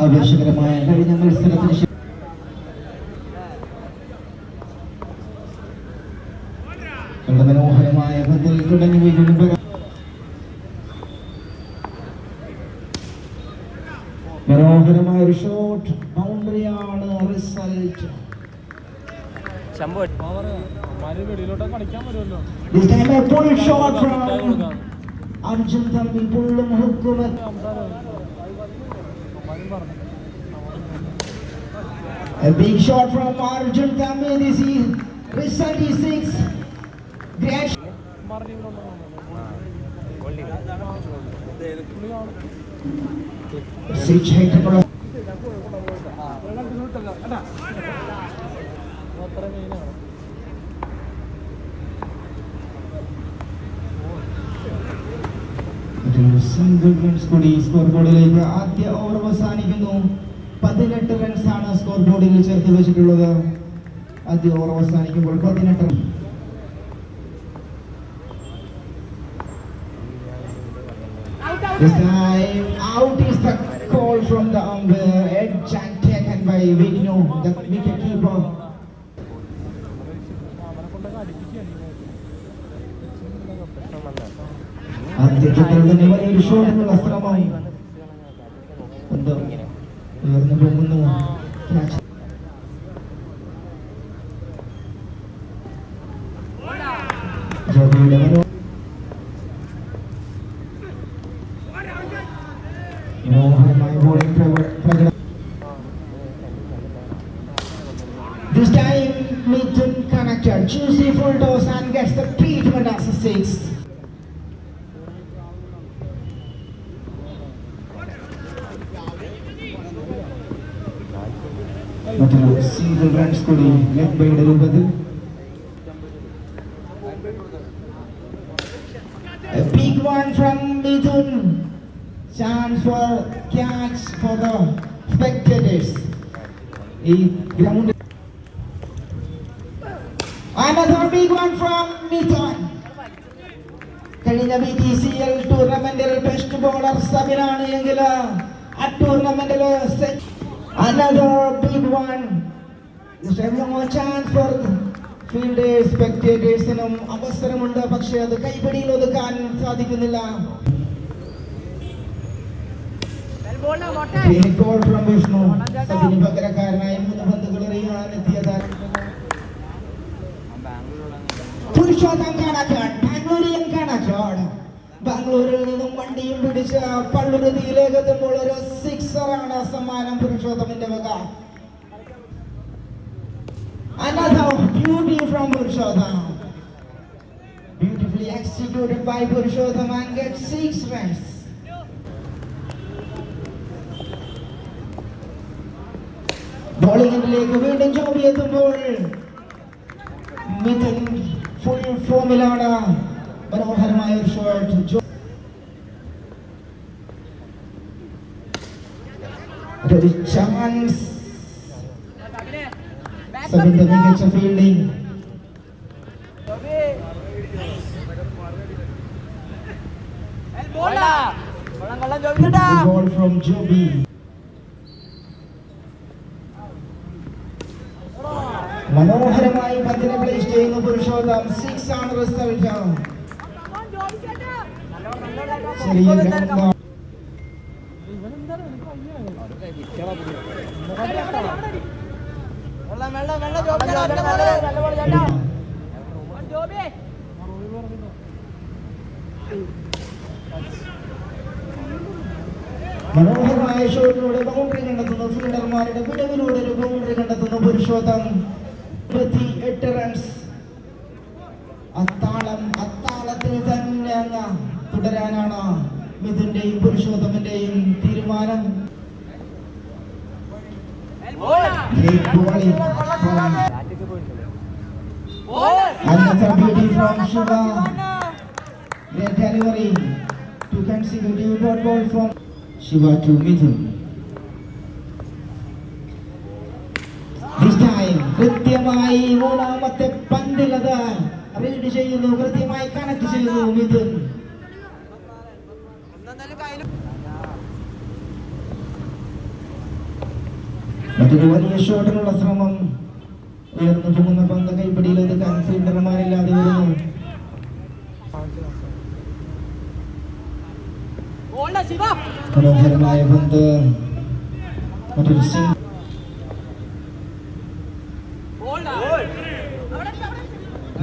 ആവേശകരമായ കഴിഞ്ഞ മത്സരത്തിന് ശേഷം മനോഹരമായ പന്തിൽ തുടങ്ങി മനോഹരമായ ഒരു ഷോട്ട് ബൗണ്ടറിയാണ് റിസൾട്ട് ശമ്പു തമ്മിൽ പുള്ളും വരുമല്ലോ This time a pull shot from Arjun Thambi പുള്ളും Hukum A big shot from Arjun Kame. This is this is six. Great six ആയിട്ടുള്ള അത്ര മെയിനാണ് സിംഗിൾ റൺസ് സ്കോർ ബോർഡിലേക്ക് ആദ്യ ഓവർ അവസാനിക്കുന്നു പതിനെട്ട് ആണ് സ്കോർ ബോർഡിൽ ചേർത്ത് വെച്ചിട്ടുള്ളത് ആദ്യ ഓവർ അവസാനിക്കുമ്പോൾ പതിനെട്ട് run This time out is the call from the umpire. Edge and taken by Vigno, the wicket keeper. തന്നെ വലിയ ഷോട്ടിനുള്ള ശ്രമം എന്തോ? ഉയർന്നു മനോ- മനോഹരമായ ബോളിംഗ് പ്രകടനം This time, Mithun connected. Juicy full toss and gets the treatment as a six. മറ്റൊരു സിംഗിൾ റൺസ് കൂടി ലെഗ്ബയുടെ രൂപത്തിൽ A big one from Mithun. Chance for catch for the spectators. ഈ ground Another big one from Mithun. കഴിഞ്ഞ B T C L ടൂർണമെന്റിൽ best bowler സബിനാണ് എങ്കിൽ ആ ടൂർണമെന്റിൽ another big one chance for fielders സ്പെക്ടേറ്റേഴ്സിനും അവസരമുണ്ട് പക്ഷെ അത് കൈപിടിയിൽ ഒതുക്കാൻ സാധിക്കുന്നില്ല from വിഷ്ണു സബിന് പകരക്കാരനായി മൂന്ന് പന്തുകൾ എറിയാൻ എത്തിയത് പുരുഷോത്തം കാണാക്കാട് ബാംഗ്ലൂരിയൻ കാണാക്കാട് ബാംഗ്ലൂരിൽ നിന്നും വണ്ടിയും പിടിച്ച് പള്ളുരുതിയിലേക്ക് എത്തുമ്പോൾ ഒരു സിക്സർ ആണ് സമ്മാനം പുരുഷോത്തമിന്റെ വക. Beauty from from beautifully executed by by Purushottam and six runs ബോളിംഗിലേക്ക് വീണ്ടും ജോബി എത്തുമ്പോൾ മിഥുൻ ഫുൾ ഫോമിലാണ് മനോഹരമായ ഒരു ഷോട്ട് ആയിട്ട് ചാൻസ് സബിന്റെ മികച്ച ഫീൽഡിംഗ് ബോൾ ഫ്രം ജോബി മനോഹരമായി പന്തിനെ പ്ലേസ് ചെയ്യുന്ന പുരുഷോത്തം സിക്സ് ആണ് റിസൾട്ട് മനോഹരമായ ഷോട്ടിലൂടെ ബൗണ്ടറി കണ്ടെത്തുന്ന. ഫീൽഡർമാരുടെ വിടവിലൂടെ ഒരു ബൗണ്ടറി കണ്ടെത്തുന്ന. പുരുഷോത്തം. ഇരുപത്തി എട്ട് റൺസ് മിഥുന്റെയും പുരുഷോത്തമന്റെയും തീരുമാനം. മൂന്നാമത്തെ പന്തിൽ അത് റീഡ് ചെയ്യുന്നു കൃത്യമായി കണക്ട് ചെയ്യുന്നു മിഥുൻ അതൊരു വലിയ ഷോട്ടിനുള്ള ശ്രമം ഉയർന്നു പോകുന്ന പന്ത് കൈപ്പിടിയിൽ അത് ഫീൽഡർമാരില്ലാതെ വരുന്നു. മനോഹരമായ പന്ത്. മറ്റൊരു സിംഗ്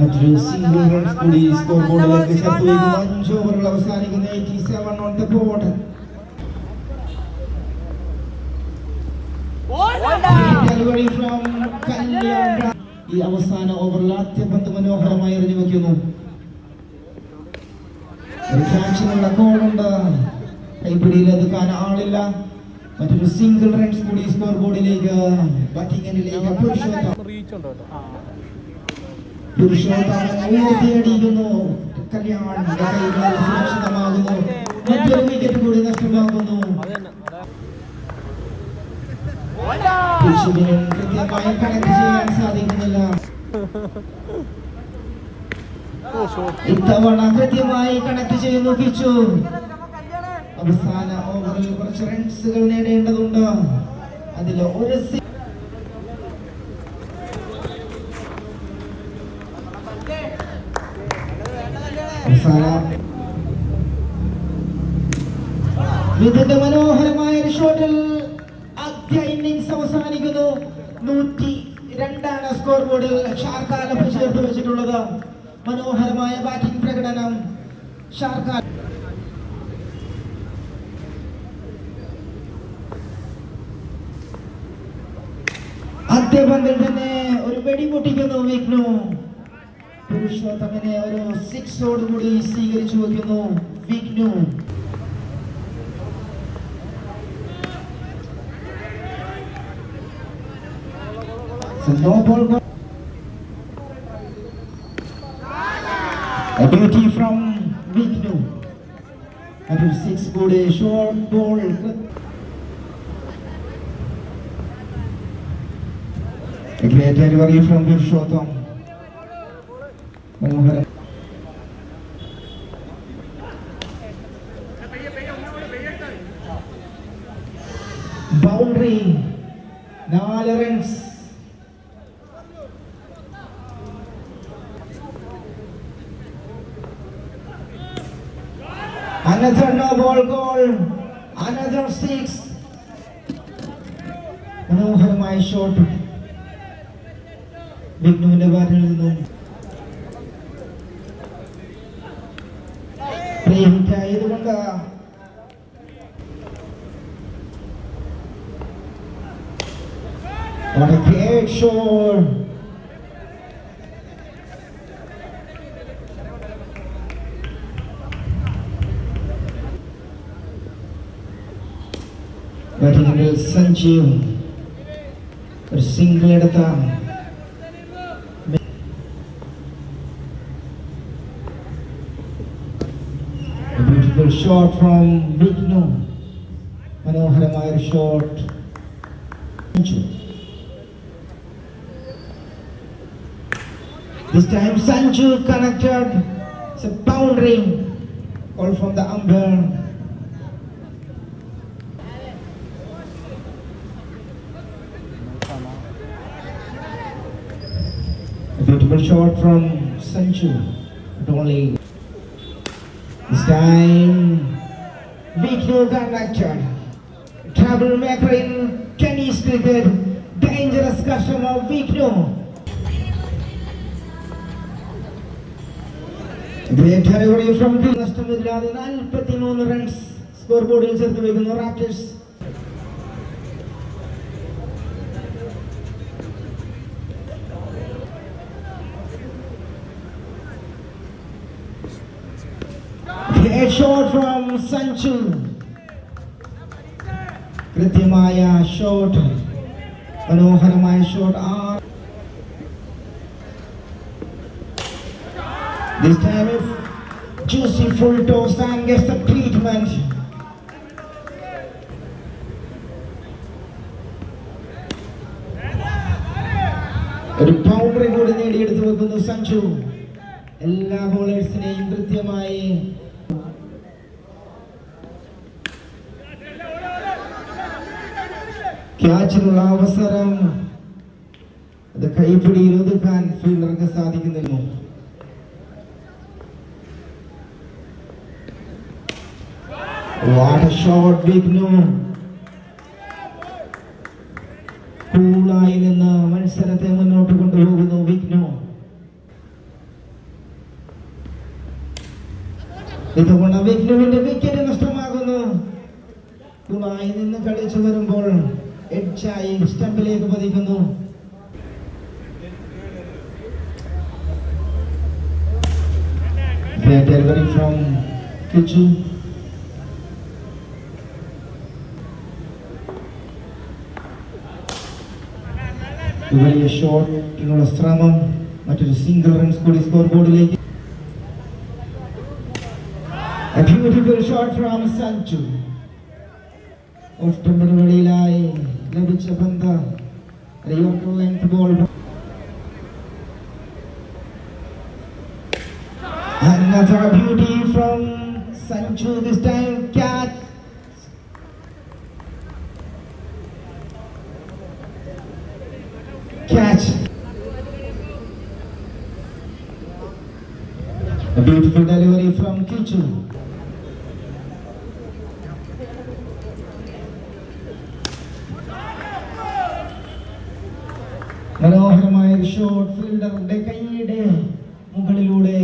മറ്റൊരു സിംഗിൾ റൺസ് കൂടി സ്കോർ ബോർഡിലേക്ക് ചേർത്ത് വയ്ക്കുന്നു അഞ്ച് ഓവറുകൾ അവസാനിക്കുന്ന eighty seven on the board ഈ അവസാന ഓവറിൽ ആദ്യ പന്ത് മനോഹരമായി എറിഞ്ഞു വെക്കുന്നു. ഒരു ക്യാച്ചിനുള്ള കോളുണ്ട് കൈപ്പിടിയിൽ ഒതുക്കാൻ ആളില്ല. മറ്റൊരു സിംഗിൾ റൺസ് കൂടി സ്കോർ ബോർഡിലേക്ക് ബാറ്റിംഗ് കണക്ട് ഇത്തവണ കൃത്യമായി കണക്ട് ചെയ്യുന്നു പിച്ചു അവസാന ഓവറിൽ കുറച്ച് റൺസുകൾ നേടേണ്ടതുണ്ട്. അതിൽ ഒരു ഷാർക്കാലപ്പ് ചേർത്ത് വെച്ചിട്ടുള്ളത് മനോഹരമായ ബാറ്റിംഗ് പ്രകടനം ഷാർക്കാൽ ആദ്യ തന്നെ ഒരു വെടി പൊട്ടിക്കുന്നു വിഘ്നു. പുരുഷോത്തമനെ ഒരു സിക്സോട് കൂടി സ്വീകരിച്ചു വെക്കുന്നു വിഘ്നു. So no ball A duty from. That is six good a short ball. A great delivery from Purushottam. മനോഹരം Boundary. നാല് റൺസ് Another no ball goal. Another six. മനോഹരമായ ഷോട്ട് വിഘ്നുവിന്റെ ബാറ്റിൽ നിന്നും പ്രേമിക്കായതുകൊണ്ട് What a great shot! Sanjeev ഒരു സിംഗിൾ എടുത്ത ബ്യൂട്ടിഫുൾ ഷോട്ട് ഫ്രോം വിഘ്നു മനോഹരമായ ഒരു shot This time Sanju connected. It's a boundary. Call from the umpire. A beautiful shot from Sanju. But only this time Vigno connected. Troublemaker in tennis cricket. Dangerous customer Vigno. Great delivery from നഷ്ടമില്ലാതെ നാൽപ്പത്തി മൂന്ന് runs score ബോർഡിൽ ചേർത്ത് വയ്ക്കുന്നു Raptors Shot from Sanchu. കൃത്യമായ shot മനോഹരമായ shot ആ This time if juicy full toss and gets the treatment. ഒരു boundary കൂടി നേടിയെടുത്ത് വെക്കുന്നു സഞ്ജു എല്ലാ ബോളേഴ്സിനെയും കൃത്യമായി ക്യാച്ചിനുള്ള അവസരം. അത് കൈപ്പിടിയിൽ ഒതുക്കാൻ ഫീൽഡർക്ക് സാധിക്കുന്നില്ല. ഷോട്ട് കൂളായി നിന്ന് മത്സരത്തെ മുന്നോട്ട് കൊണ്ടുപോകുന്നു വിഘ്നു. ഇതുകൊണ്ട് വിഘ്നുവിന്റെ വിക്കറ്റ് നഷ്ടമാകുന്നു. കൂളായി നിന്ന് കളിച്ചു വരുമ്പോൾ എഡ്ജായി സ്റ്റമ്പിലേക്ക് പതിക്കുന്നു delivery from Kichu. വലിയ ഷോട്ടിനുള്ള ശ്രമം മറ്റൊരു സിംഗിൾ റൺസ് കൂടി സ്കോർ ബോർഡിലേക്ക് A beautiful shot from Sanchu. Of ടെമ്പറിന് വെളിയിലായി ലഭിച്ച പന്ത് yorker length ball Another beauty from Sanchu this time catch. Catch. A beautiful delivery from Kichu. shot ഫീൽഡറുടെ കൈയുടെ മുകളിലൂടെ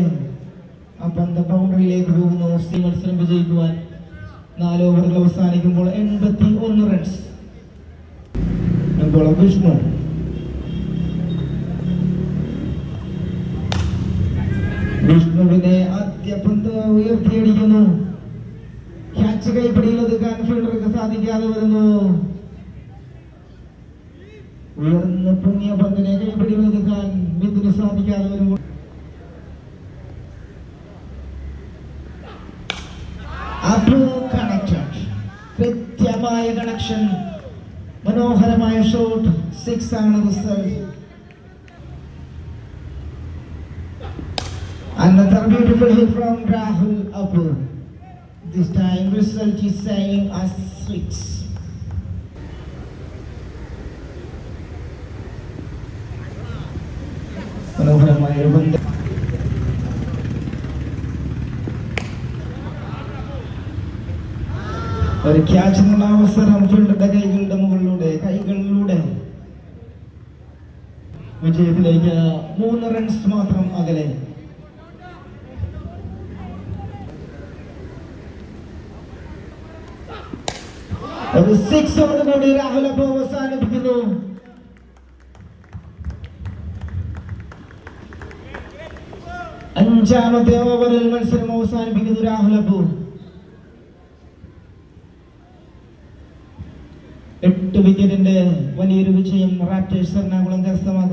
ആ ബൗണ്ടറിയിലേക്ക് പോകുന്നു. മുസ്ലിം മത്സരം വിജയിക്കുവാൻ നാല് ഓവറിൽ അവസാനിക്കുമ്പോൾ എൺപത്തി ഒന്ന് റൺസ് വിഷ്ണു വിഷ്ണുവിനെ ആദ്യ പന്ത് ഉയർത്തിയടിക്കുന്നു. ക്യാച്ച് കൈപ്പിടിയിൽ ഒതുക്കാൻ ഫീൽഡർക്ക് സാധിക്കാതെ വരുന്നു. ഉയർന്ന പൊങ്ങിയ പന്തിനെ കൈപ്പിടിയിൽ അപ്പോ കണക്റ്റഡ് കൃത്യമായ കണക്ഷൻ മനോഹരമായ ഷോട്ട് സിക്സ് ആണ് result Another beautiful hit from Rahul Apu. This time result is same as six. മനോഹരമായ ഒരു ബന്ധം ഒരു ക്യാച്ചിനുള്ള അവസരം ഫീൽഡിന്റെ കൈകളുടെ മുകളിലൂടെ കൈകളിലൂടെ. വിജയത്തിലേക്ക് മൂന്ന് റൺസ് മാത്രം അകലെ. രാഹുൽ അവസാനിപ്പിക്കുന്നു. അഞ്ചാമത്തെ ഓവറിൽ മത്സരം അവസാനിപ്പിക്കുന്നു രാഹുൽ വിക്കറ്റിന്റെ വലിയൊരു വിജയം റാപ്റ്റേഴ്സ് എറണാകുളം കരസ്ഥമാക്കുന്നു.